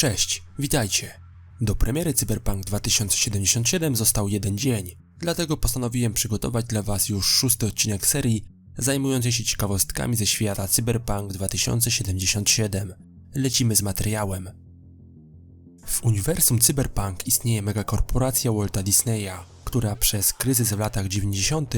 Cześć, witajcie. Do premiery Cyberpunk 2077 został jeden dzień, dlatego postanowiłem przygotować dla Was już szósty odcinek serii zajmującej się ciekawostkami ze świata Cyberpunk 2077. Lecimy z materiałem. W uniwersum Cyberpunk istnieje megakorporacja Walta Disneya, która przez kryzys w latach 90.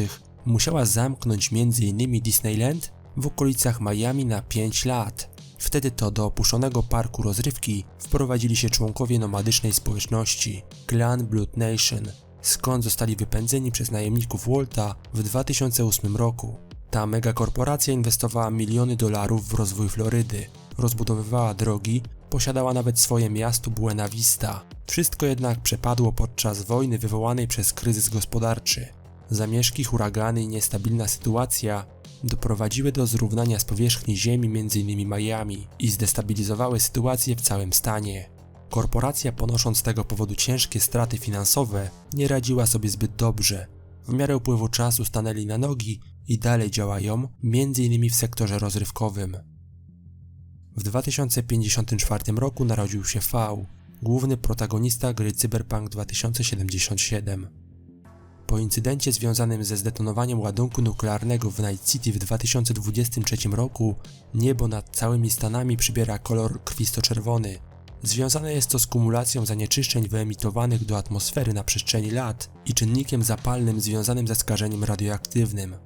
musiała zamknąć m.in. Disneyland w okolicach Miami na 5 lat. Wtedy to do opuszczonego parku rozrywki wprowadzili się członkowie nomadycznej społeczności Clan Blood Nation, skąd zostali wypędzeni przez najemników Walta w 2008 roku. Ta megakorporacja inwestowała miliony dolarów w rozwój Florydy, rozbudowywała drogi, posiadała nawet swoje miasto Buena Vista. Wszystko jednak przepadło podczas wojny wywołanej przez kryzys gospodarczy. Zamieszki, huragany i niestabilna sytuacja doprowadziły do zrównania z powierzchni ziemi m.in. Miami i zdestabilizowały sytuację w całym stanie. Korporacja ponosząc z tego powodu ciężkie straty finansowe nie radziła sobie zbyt dobrze. W miarę upływu czasu stanęli na nogi i dalej działają, m.in. w sektorze rozrywkowym. W 2054 roku narodził się V, główny protagonista gry Cyberpunk 2077. Po incydencie związanym ze zdetonowaniem ładunku nuklearnego w Night City w 2023 roku, niebo nad całymi Stanami przybiera kolor krwisto-czerwony. Związane jest to z kumulacją zanieczyszczeń wyemitowanych do atmosfery na przestrzeni lat i czynnikiem zapalnym związanym ze skażeniem radioaktywnym.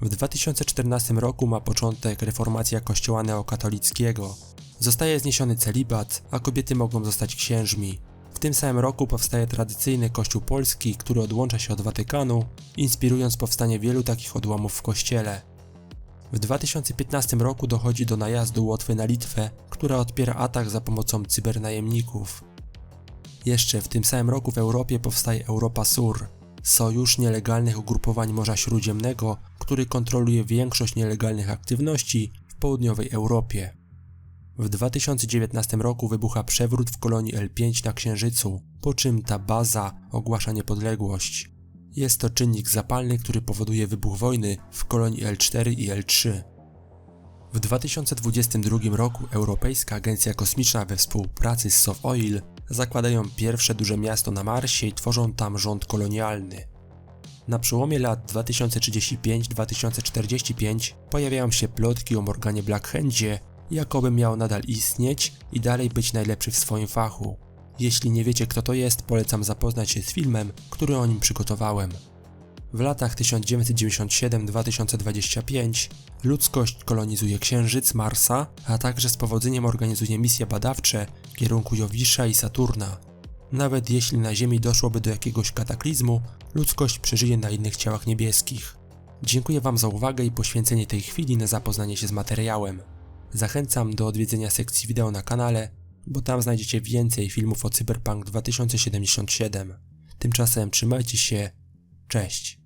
W 2014 roku ma początek reformacja kościoła neokatolickiego. Zostaje zniesiony celibat, a kobiety mogą zostać księżmi. Tym samym roku powstaje tradycyjny kościół polski, który odłącza się od Watykanu, inspirując powstanie wielu takich odłamów w kościele. W 2015 roku dochodzi do najazdu Łotwy na Litwę, która odpiera atak za pomocą cybernajemników. Jeszcze w tym samym roku w Europie powstaje Europa Sur, sojusz nielegalnych ugrupowań Morza Śródziemnego, który kontroluje większość nielegalnych aktywności w południowej Europie. W 2019 roku wybucha przewrót w kolonii L5 na Księżycu, po czym ta baza ogłasza niepodległość. Jest to czynnik zapalny, który powoduje wybuch wojny w kolonii L4 i L3. W 2022 roku Europejska Agencja Kosmiczna we współpracy z SOFOIL zakładają pierwsze duże miasto na Marsie i tworzą tam rząd kolonialny. Na przełomie lat 2035-2045 pojawiają się plotki o Morganie Blackhandzie, jakoby miał nadal istnieć i dalej być najlepszy w swoim fachu. Jeśli nie wiecie kto to jest, polecam zapoznać się z filmem, który o nim przygotowałem. W latach 1997-2025 ludzkość kolonizuje Księżyc, Marsa, a także z powodzeniem organizuje misje badawcze w kierunku Jowisza i Saturna. Nawet jeśli na Ziemi doszłoby do jakiegoś kataklizmu, ludzkość przeżyje na innych ciałach niebieskich. Dziękuję Wam za uwagę i poświęcenie tej chwili na zapoznanie się z materiałem. Zachęcam do odwiedzenia sekcji wideo na kanale, bo tam znajdziecie więcej filmów o Cyberpunk 2077. Tymczasem trzymajcie się, cześć.